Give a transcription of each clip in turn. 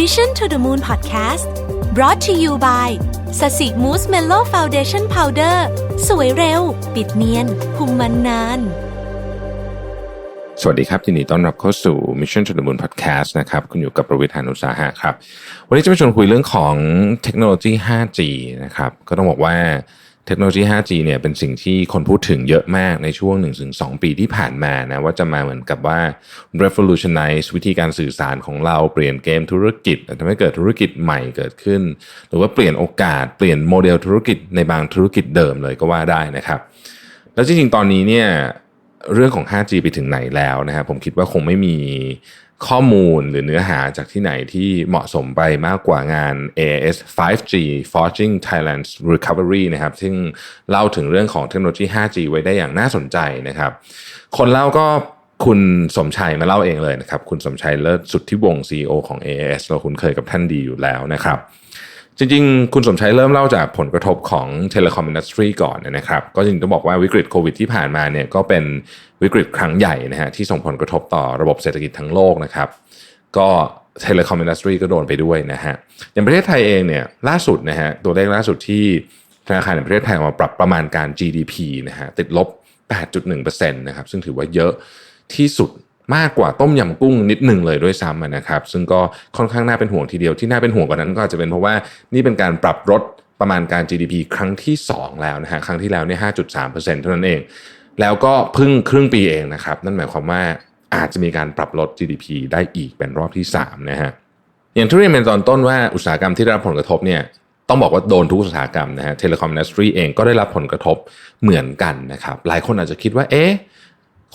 Mission to the Moon Podcast brought to you by สสิมูสเมโล่ฟาวเดชั่นพาวเดอร์สวยเร็ว ปิดเนียนคุมมันนาน สวัสดีครับยินดีต้อนรับเข้าสู่ Mission to the Moon Podcast นะครับ คุณอยู่กับประวิทยานุสาหะครับ วันนี้จะมาชวนคุยเรื่องของเทคโนโลยี 5G นะครับ ก็ต้องบอกว่า เทคโนโลยี 5G เนี่ยเป็นสิ่งที่คนพูดถึงเยอะมากในช่วง 1-2 ปีที่ผ่านมานะว่าจะมาเหมือนกับว่า revolutionize วิธีการสื่อสารของเราเปลี่ยนเกมธุรกิจทำให้เกิดธุรกิจใหม่เกิดขึ้น หรือว่าเปลี่ยนโอกาสเปลี่ยนโมเดลธุรกิจในบางธุรกิจเดิมเลยก็ว่าได้นะครับ แล้วจริงๆ ตอนนี้เนี่ยเรื่องของ 5G ไปถึงไหนแล้วนะครับผมคิดว่าคงไม่มี ข้อมูลหรือเนื้อหาจากที่ไหนที่เหมาะสมไปมากกว่างาน AIS 5G Forging Thailand's Recovery นะครับซึ่งเล่าถึงเรื่องของเทคโนโลยี 5G ไว้ได้อย่างน่าสนใจนะครับ คนเล่าก็คุณสมชัยมาเล่าเองเลยนะครับ คุณสมชัยเลิศสุดที่วง CEO ของ AIS เราคุ้นเคยกับท่านดีอยู่แล้วนะครับ จริงๆ คุณสมชัยเริ่มเล่าจากผลกระทบของเทเลคอมอินดัสทรีก่อนนะครับ ก็จริงต้องบอกว่าวิกฤตโควิดที่ผ่านมาเนี่ยก็เป็นวิกฤตครั้งใหญ่นะฮะที่ส่งผลกระทบต่อระบบเศรษฐกิจทั้งโลกนะครับ ก็เทเลคอมอินดัสทรีก็โดนไปด้วยนะฮะอย่างประเทศไทยเองเนี่ยล่าสุดนะฮะตัวเลขล่าสุดที่ธนาคารแห่งประเทศไทยออกมาปรับประมาณการ GDP นะฮะติดลบ 8.1%นะครับซึ่งถือว่าเยอะที่สุด มากกว่าต้มยำกุ้งนิดหนึ่งเลยด้วยซ้ำนะครับ ซึ่งก็ค่อนข้างน่าเป็นห่วงทีเดียวที่น่าเป็นห่วงกว่านั้นก็อาจจะเป็นเพราะว่านี่เป็นการปรับลดประมาณการ GDP ครั้งที่ 2 แล้วนะฮะครั้งที่แล้วเนี่ย5.3%เท่านั้นเอง แล้วก็เพิ่งครึ่งปีเองนะครับ นั่นหมายความว่าอาจจะมีการปรับลด GDP ได้อีกเป็นรอบที่3นะฮะอย่างที่เรียนเป็นตอนต้นว่าอุตสาหกรรมที่ได้รับผลกระทบเนี่ยต้องบอกว่าโดนทุกอุตสาหกรรมนะฮะเทเลคอมอินดัสทรีเองก็ได้รับผลกระทบเหมือนกันนะครับหลายคนอาจจะคิดว่าเอ๊ะ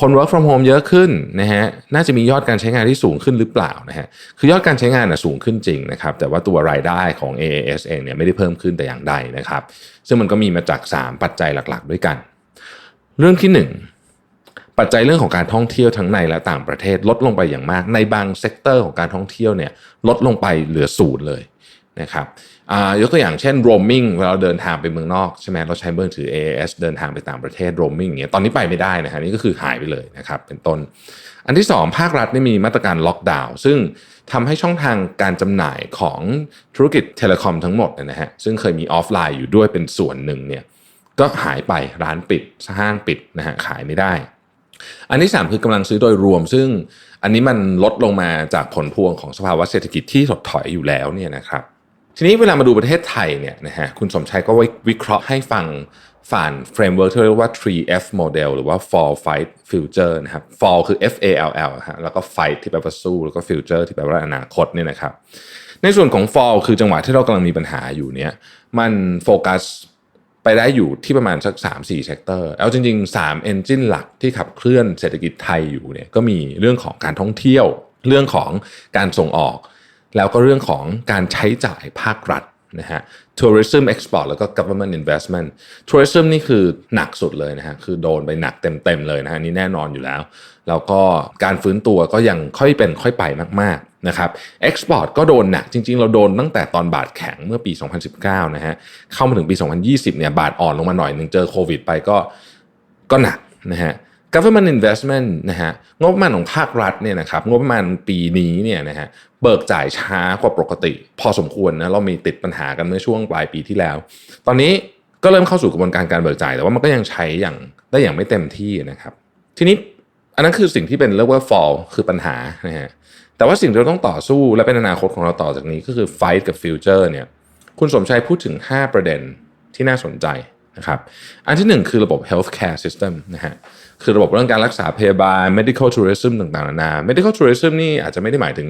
คน work from home เยอะขึ้นนะฮะน่าจะมียอดการใช้งานที่สูงขึ้นหรือเปล่านะฮะคือยอดการใช้งานนะสูงขึ้นจริงนะครับแต่ว่าตัวรายได้ของ AAS เองเนี่ยไม่ได้เพิ่มขึ้นแต่อย่างใดนะครับ ซึ่งมันก็มีมาจาก 3 ปัจจัยหลักๆ ด้วยกัน เรื่องที่ 1 ปัจจัยเรื่องของการท่องเที่ยวทั้งในและต่างประเทศลดลงไปอย่างมาก ในบางเซกเตอร์ของการท่องเที่ยวเนี่ยลดลงไปเหลือศูนย์เลย นะครับยกตัวอย่างเช่น roaming เวลาเราเดินทางไปเมืองนอกใช่ไหมเราใช้มือถือ AAS เดินทางไปต่างประเทศ roaming อย่างเงี้ยตอนนี้ไปไม่ได้นะฮะนี่ก็คือหายไปเลยนะครับเป็นต้น อันที่ 2 ภาครัฐนี่มีมาตรการล็อกดาวน์ซึ่งทำให้ช่องทางการจำหน่ายของธุรกิจเทเลคอมทั้งหมดนะฮะซึ่งเคยมีออฟไลน์อยู่ด้วยเป็นส่วนหนึ่งเนี่ยก็หายไปร้านปิดห้างปิดนะฮะขายไม่ได้ อันที่ 3 คือกำลังซื้อโดยรวม ซึ่งอันนี้มันลดลงมาจากผลพวงของสภาวะเศรษฐกิจที่ถดถอยอยู่แล้วเนี่ยนะครับ ทีนี้เวลามาดูประเทศไทยเนี่ยนะฮะคุณสมชัยก็วิเคราะห์ให้ฟังฝ่านเฟรมเวิร์กที่เรียกว่า 3F model หรือว่า fall fight future นะครับ fall คือ F A L L ฮะแล้วก็ fight ที่แปลว่าสู้ แล้วก็ future ที่แปลว่าอนาคตเนี่ยนะครับ ในส่วนของ fall คือจังหวะที่เรากำลังมีปัญหาอยู่เนี่ยมันโฟกัสไปได้อยู่ที่ประมาณสัก 3-4เซกเตอร์เอาจริง ๆ 3 engine หลักที่ขับเคลื่อนเศรษฐกิจไทยอยู่เนี่ยก็มีเรื่องของการท่องเที่ยว เรื่องของการส่งออก แล้วก็เรื่องของการใช้จ่ายภาครัฐนะฮะ tourism export แล้วก็ government investment tourism นี่คือหนักสุดเลยนะฮะ คือโดนไปหนักเต็มๆเลยนะฮะนี่แน่นอนอยู่แล้ว แล้วก็การฟื้นตัวก็ยังค่อยเป็นค่อยไปมากๆนะครับ export ก็โดนหนักจริงๆ เราโดนตั้งแต่ตอนบาทแข็งเมื่อปี 2019 นะฮะ เข้ามาถึงปี 2020 เนี่ยบาทอ่อนลงมาหน่อยหนึ่งเจอโควิดไปก็ก็หนักนะฮะ government investment นะฮะงบประมาณของภาครัฐเนี่ยนะครับงบประมาณปีนี้เนี่ยนะฮะเบิกจ่ายช้ากว่าปกติ พอสมควรนะเรามีติดปัญหากันเมื่อช่วงปลายปีที่แล้ว ตอนนี้ก็เริ่มเข้าสู่กระบวนการการเบิกจ่าย แต่ว่ามันก็ยังใช้อย่างได้อย่างไม่เต็มที่นะครับ ทีนี้อันนั้นคือสิ่งที่เป็นเรียกว่า fall คือปัญหานะฮะแต่ว่าสิ่งที่เราต้องต่อสู้และเป็นอนาคตของเราต่อจากนี้ก็คือ fight กับ future เนี่ยคุณสมชัยพูดถึง 5 ประเด็นที่น่าสนใจนะครับ อันที่ 1 คือระบบ healthcare system นะฮะ คือระบบเรื่องการรักษาพยาบาล medical tourism ต่างๆนานา medical tourism นี่อาจจะไม่ได้หมายถึง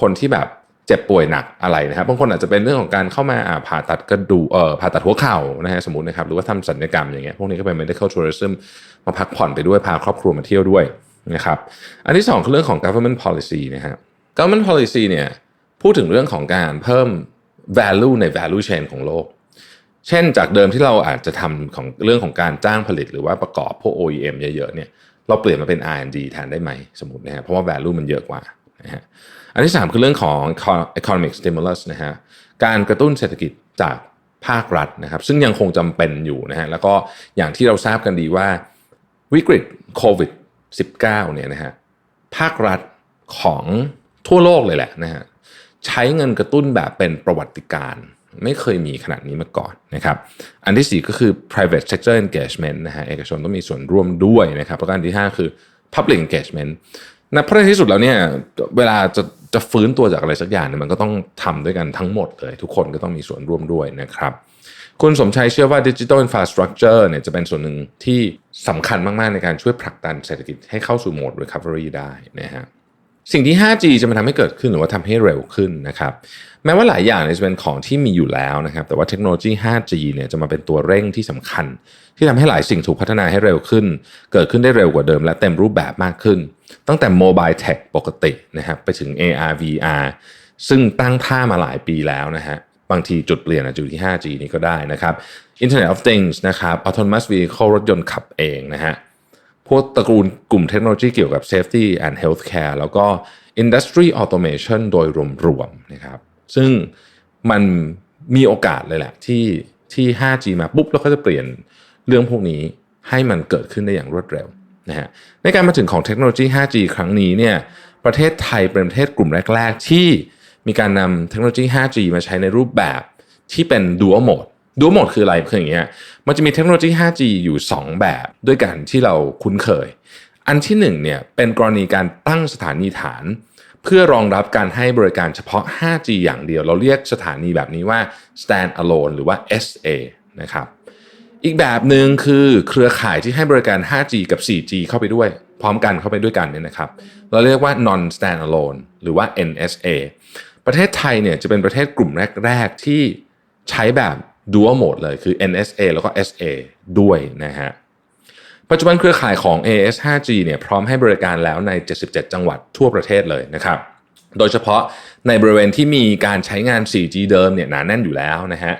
คนที่แบบเจ็บป่วยหนักอะไรนะครับบางคนอาจจะเป็นเรื่องของการเข้ามาผ่าตัดกระดูเอ่อผ่าตัดหัวเข่านะฮะสมมตินะครับหรือว่าทำศัลยกรรมอย่างเงี้ยพวกนี้ก็เป็น medical tourism มาพักผ่อนไปด้วยพาครอบครัวมาเที่ยวด้วยนะครับอันที่2คือเรื่องของ government policy นะฮะ government policy เนี่ยพูดถึงเรื่องของการเพิ่ม value ใน value chain ของโลก เช่นจากเดิมที่เราอาจจะทำของเรื่องของการจ้างผลิต หรือว่าประกอบพวก OEM เยอะๆเนี่ยเราเปลี่ยนมาเป็น R&D แทนได้ไหมสมมตินะฮะเพราะว่า value มันเยอะกว่านะฮะอันที่ 3 คือเรื่องของ economic stimulus นะฮะการกระตุ้นเศรษฐกิจจากภาครัฐนะครับ ซึ่งยังคงจำเป็นอยู่นะฮะแล้วก็อย่างที่เราทราบกันดีว่าวิกฤตโควิด -19 เนี่ยนะฮะภาครัฐของทั่วโลกเลยแหละนะฮะใช้เงินกระตุ้นแบบเป็นประวัติการณ์ ไม่เคยมีขนาดนี้มาก่อนนะครับ อันที่ 4 ก็คือ private sector engagement นะฮะเอกชนต้องมีส่วนร่วมด้วยนะครับแล้วก็อันที่ 5 คือ public engagement นะเพราะในที่สุดแล้วเนี่ยเวลาจะจะฟื้นตัวจากอะไรสักอย่างเนี่ยมันก็ต้องทำด้วยกันทั้งหมดเลย ทุกคนก็ต้องมีส่วนร่วมด้วยนะครับ คุณสมชัยเชื่อว่า Digital Infrastructure เนี่ยจะเป็นส่วนหนึ่งที่สำคัญมาก ๆ ในการช่วยผลักดันเศรษฐกิจให้เข้าสู่โหมด recovery ได้นะฮะสิ่งที่ 5G จะมาทำให้เกิดขึ้นหรือว่าทำให้เร็วขึ้นนะครับ แม้ว่าหลายอย่างเนี่ยจะเป็นของที่มีอยู่แล้วนะครับ แต่ว่าเทคโนโลยี 5G เนี่ยจะมาเป็นตัวเร่งที่สำคัญ ที่ทำให้หลายสิ่งถูกพัฒนาให้เร็วขึ้น เกิดขึ้นได้เร็วกว่าเดิมและเต็มรูปแบบมากขึ้น ตั้งแต่โมบายเทคปกตินะครับไปถึง AR VR ซึ่งตั้งท่ามาหลายปีแล้วนะฮะบางทีจุดเปลี่ยนอาจจะอยู่ที่ 5G นี้ก็ได้นะครับ Internet of Things นะครับ Autonomous Vehicle รถยนต์ขับเองนะฮะพวกตระกูลกลุ่มเทคโนโลยีเกี่ยวกับ Safety and Healthcare แล้วก็ Industry Automation โดยรวมๆนะครับ ซึ่งมันมีโอกาสเลยแหละที่ที่ 5G มาปุ๊บแล้วก็จะเปลี่ยนเรื่องพวกนี้ให้มันเกิดขึ้นได้อย่างรวดเร็วนะฮะในการมาถึงของเทคโนโลยี 5G ครั้งนี้เนี่ยประเทศไทยเป็นประเทศกลุ่มแรก ๆ ที่มีการนำเทคโนโลยี 5G มาใช้ในรูปแบบที่เป็น Dual Mode Dual Mode คืออะไรคืออย่างเงี้ยมันจะมีเทคโนโลยี 5G อยู่ 2 แบบด้วยกันที่เราคุ้นเคย อันที่1เนี่ยเป็นกรณีการตั้งสถานีฐาน เพื่อรองรับการให้บริการเฉพาะ 5G อย่างเดียว เราเรียกสถานีแบบนี้ว่า stand alone หรือว่า SA นะครับ อีกแบบหนึ่งคือเครือข่ายที่ให้บริการ 5G กับ 4G เข้าไปด้วย พร้อมกันเข้าไปด้วยกันเนี่ยนะครับ เราเรียกว่า non stand alone หรือว่า NSA ประเทศไทยเนี่ยจะเป็นประเทศกลุ่มแรก ๆ ที่ใช้แบบ dual mode เลยคือ NSA แล้วก็ SA ด้วยนะฮะ ปัจจุบันเครือข่ายของ AS 5G เนี่ยพร้อมให้บริการแล้วใน 77 จังหวัดทั่วประเทศเลยนะครับโดยเฉพาะในบริเวณที่มีการใช้งาน 4G เดิมเนี่ยหนาแน่นอยู่แล้วนะฮะ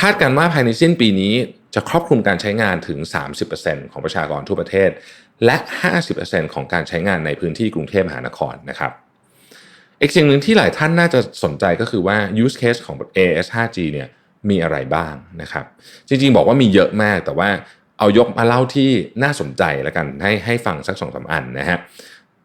คาดกันว่าภายในสิ้นปีนี้จะครอบคลุมการใช้งานถึง 30%ของประชากรทั่วประเทศ และ 50%ของการใช้งานในพื้นที่กรุงเทพมหานครนะครับอีกสิ่งหนึ่งที่หลายท่านน่าจะสนใจก็คือว่า use case ของ AS 5G เนี่ยมีอะไรบ้างนะครับ จริงๆ บอกว่ามีเยอะมากแต่ว่า เอายกมาเล่าที่น่าสนใจแล้วกันให้ให้ฟังสักสองสาอันนะฮะ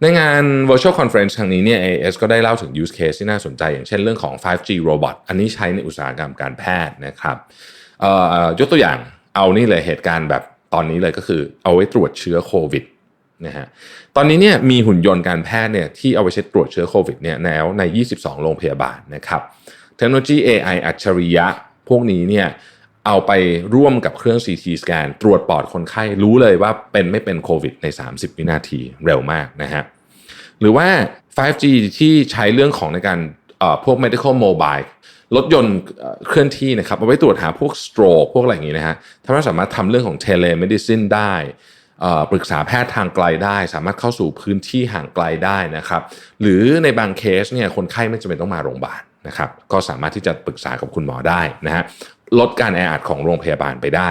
ในงาน virtual conference ครั้งนี้เนี่ย AS ก็ได้เล่าถึง use case ที่น่าสนใจ อย่างเช่นเรื่องของ 5G robot อันนี้ใช้ในอุตสาหกรรมการแพทย์นะครับยกตัวอย่างเอานี่เลยเหตุการณ์แบบตอนนี้เลยก็คือเอาไว้ตรวจเชื้อโควิดนะฮะตอนนี้เนี่ยมีหุ่นยนต์การแพทย์เนี่ยที่เอาไปใช้ตรวจเชื้อโควิดเนี่ยแล้วใน 22 โรงพยาบาลนะครับเทคโนโลยี AI อัจฉริยะพวกนี้เนี่ย เอาไปร่วมกับเครื่อง CT สแกนตรวจปอดคนไข้รู้เลยว่าเป็นไม่เป็นโควิดใน 30 วินาทีเร็วมากนะฮะหรือว่า 5G ที่ใช้เรื่องของในการพวก medical mobile รถยนต์เคลื่อนที่นะครับเอาไว้ตรวจหาพวก stroke พวกอะไรอย่างนี้นะฮะทำให้สามารถทำเรื่องของ telemedicine ได้ปรึกษาแพทย์ทางไกลได้ สามารถเข้าสู่พื้นที่ห่างไกลได้นะครับ หรือในบางเคสเนี่ยคนไข้ไม่จำเป็นต้องมาโรงพยาบาลนะครับ ก็สามารถที่จะปรึกษากับคุณหมอได้นะฮะ ลดการแออัดของโรงพยาบาลไปได้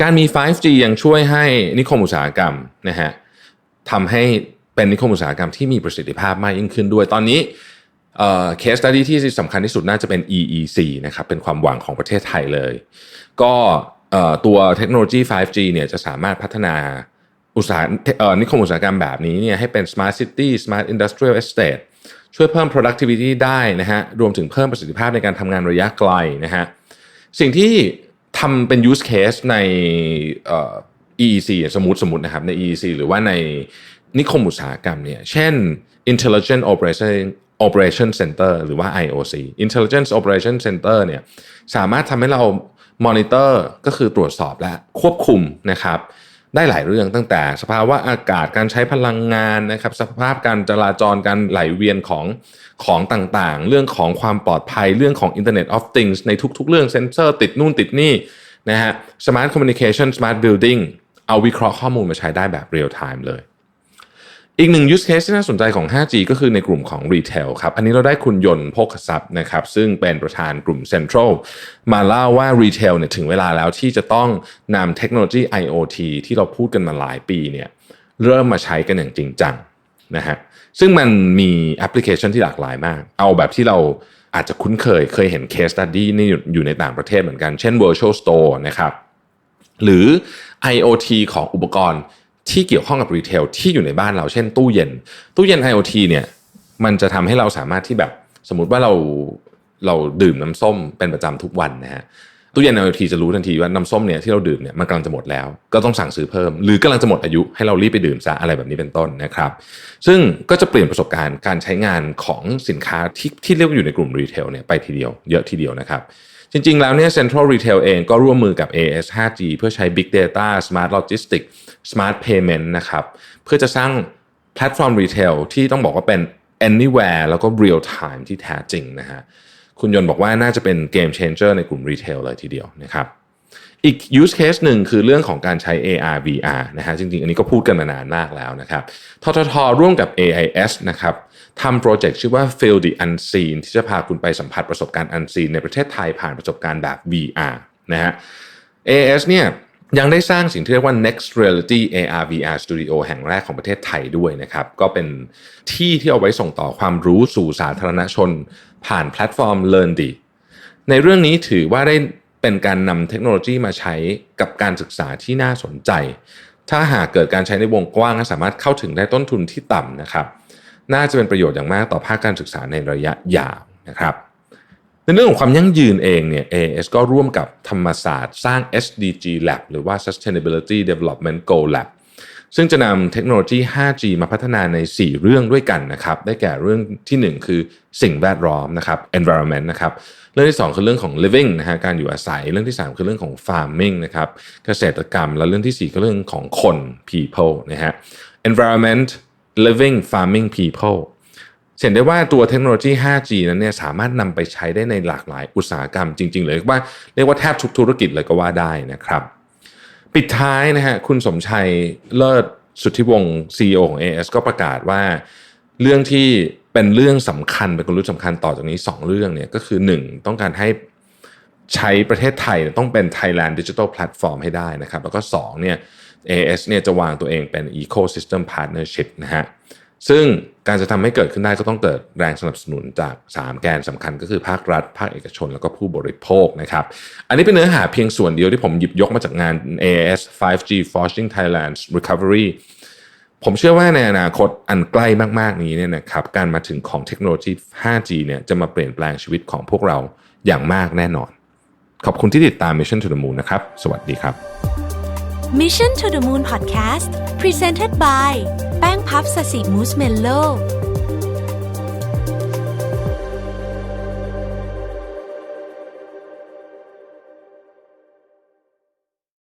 การมี 5G ยังช่วยให้นิคมอุตสาหกรรมนะฮะทำให้เป็นนิคมอุตสาหกรรมที่มีประสิทธิภาพมากยิ่งขึ้นด้วย ตอนนี้เคสตัดี้ที่สำคัญที่สุดน่าจะเป็น EEC นะครับเป็นความหวังของประเทศไทยเลย ก็ตัวเทคโนโลยี 5G เนี่ยจะสามารถพัฒนาอุตสาหนิคมอุตสาหกรรมแบบนี้เนี่ยให้เป็น Smart City Smart Industrial Estate ช่วยเพิ่ม productivity ได้นะฮะรวมถึงเพิ่มประสิทธิภาพในการทำงานระยะไกลนะฮะ สิ่งที่ทำเป็น use case ใน EEC สมมติสมมตินะครับใน EEC หรือว่าในนิคมอุตสาหกรรมเนี่ยเช่น Intelligent Operation Operation Center หรือว่า IOC Intelligence Operation Center เนี่ยสามารถทำให้เรา monitor ก็คือตรวจสอบและควบคุมนะครับ ได้หลายเรื่องตั้งแต่ สภาวะอากาศการใช้พลังงานนะครับ สภาพการจราจรการไหลเวียนของของต่างๆ เรื่องของความปลอดภัยเรื่องของ Internet of Things ในทุก ๆ เรื่องเซนเซอร์ติดนู่นติดนี่นะฮะสมาร์ทคอมมิวนิเคชันสมาร์ทบิลดิ่งเอาวิเคราะห์ข้อมูลมาใช้ได้แบบเรียลไทม์เลย อีกหนึ่ง use case ที่น่าสนใจของ 5G ก็คือในกลุ่มของ Retail ครับ อันนี้เราได้คุณยนต์โภคทรัพย์นะครับ ซึ่งเป็นประธานกลุ่ม Central มาเล่าว่า Retail เนี่ยถึงเวลาแล้วที่จะต้องนำเทคโนโลยี IoT ที่เราพูดกันมาหลายปีเนี่ยเริ่มมาใช้กันอย่างจริงจังนะฮะ ซึ่งมันมีแอปพลิเคชันที่หลากหลายมาก เอาแบบที่เราอาจจะคุ้นเคย เคยเห็น case study นี่อยู่ในต่างประเทศเหมือนกัน เช่น virtual store นะครับ หรือ IoT ของอุปกรณ์ ที่เกี่ยวข้องกับรีเทลที่อยู่ในบ้านเราเช่นตู้เย็น ตู้เย็น IoT เนี่ยมันจะทำให้เราสามารถที่แบบสมมติว่าเราเราดื่มน้ำส้มเป็นประจำทุกวันนะฮะตู้เย็น IoT จะรู้ทันทีว่าน้ำส้มเนี่ยที่เราดื่มเนี่ยมันกำลังจะหมดแล้ว ก็ต้องสั่งซื้อเพิ่ม หรือกำลังจะหมดอายุให้เรารีบไปดื่มซะอะไรแบบนี้เป็นต้นนะครับ ซึ่งก็จะเปลี่ยนประสบการณ์การใช้งานของสินค้าที่ที่เรียกว่าอยู่ในกลุ่มรีเทลเนี่ยไปทีเดียวเยอะทีเดียวนะครับจริงๆแล้วเนี่ย Central Retail เองก็ร่วมมือกับ AS 5G เพื่อใช้ Big Data Smart Logistics Smart Payment นะครับเพื่อจะสร้างแพลตฟอร์มรีเทลที่ต้องบอกว่าเป็น anywhere แล้วก็ real time ที่แท้จริงนะฮะคุณยนต์บอกว่าน่าจะเป็นเกม changer ในกลุ่มรีเทลเลยทีเดียวนะครับอีก use case หนึ่งคือเรื่องของการใช้ AR VR นะฮะจริงๆ อันนี้ก็พูดกันมานานมากแล้วนะครับทททร่วมกับ AIS นะครับทำโปรเจกต์ชื่อว่า Feel the Unseen ที่จะพาคุณไปสัมผัสประสบการณ์ Unseen ในประเทศไทยผ่านประสบการณ์แบบ VR นะฮะ AIS เนี่ย ยังได้สร้างสิ่งที่เรียกว่า Next Reality AR VR Studio แห่งแรกของประเทศไทยด้วยนะครับ ก็เป็นที่ที่เอาไว้ส่งต่อความรู้สู่สาธารณชน ผ่านแพลตฟอร์ม LearnD ในเรื่องนี้ถือว่าได้เป็นการนำเทคโนโลยีมาใช้กับการศึกษาที่น่าสนใจ ถ้าหากเกิดการใช้ในวงกว้างและสามารถเข้าถึงได้ต้นทุนที่ต่ำนะครับ น่าจะเป็นประโยชน์อย่างมากต่อภาคการศึกษาในระยะยาวนะครับ ในเรื่องของความยั่งยืนเองเนี่ย AS ก็ร่วมกับธรรมศาสตร์สร้าง SDG Lab หรือว่า Sustainability Development Goal Lab ซึ่งจะนำเทคโนโลยี 5G มาพัฒนาใน 4 เรื่องด้วยกันนะครับ ได้แก่เรื่องทีหนึ่1 คือสิ่งแวดล้อมนะครับ environment นะครับ เรื่องที่ 2 คือเรื่องของ living นะฮะ การอยู่อาศัย เรื่องที่ 3 คือเรื่องของ farming นะครับ เกษตรกรรม และเรื่องทีสี่4 คือเรื่องของคน people นะฮะ environment living farming people เห็นได้ว่าตัวเทคโนโลยี 5G นั้นเนี่ยสามารถนำไปใช้ได้ในหลากหลายอุตสาหกรรมจริง ๆ เลยว่าเรียกว่าแทบทุกธุรกิจเลยก็ว่าได้นะครับ ปิดท้ายนะฮะคุณสมชัยเลิศสุทธิวงศ์ CEO ของ AS ก็ประกาศว่า เรื่องที่เป็นเรื่องสำคัญเป็นกลยุทธ์สำคัญต่อจากนี้ 2 เรื่องเนี่ยก็คือ 1 ต้องการให้ใช้ประเทศไทยต้องเป็น Thailand Digital Platform ให้ได้นะครับ แล้วก็2เนี่ย AS เนี่ยจะวางตัวเองเป็น Ecosystem Partnership นะฮะ ซึ่งการจะทำให้เกิดขึ้นได้ก็ต้องเกิดแรงสนับสนุนจาก 3 แกนสำคัญก็คือภาครัฐ ภาคเอกชน แล้วก็ผู้บริโภคนะครับ อันนี้เป็นเนื้อหาเพียงส่วนเดียวที่ผมหยิบยกมาจากงาน AAS 5G Forging Thailand Recovery ผมเชื่อว่าในอนาคตอันใกล้มาก ๆ นี้เนี่ยนะครับการมาถึงของเทคโนโลยี 5G เนี่ยจะมาเปลี่ยนแปลงชีวิตของพวกเราอย่างมากแน่นอน ขอบคุณที่ติดตาม Mission to the Moon นะครับ สวัสดีครับ Mission to the Moon Podcast Presented by แป้งพับสสิมูสเมลโล่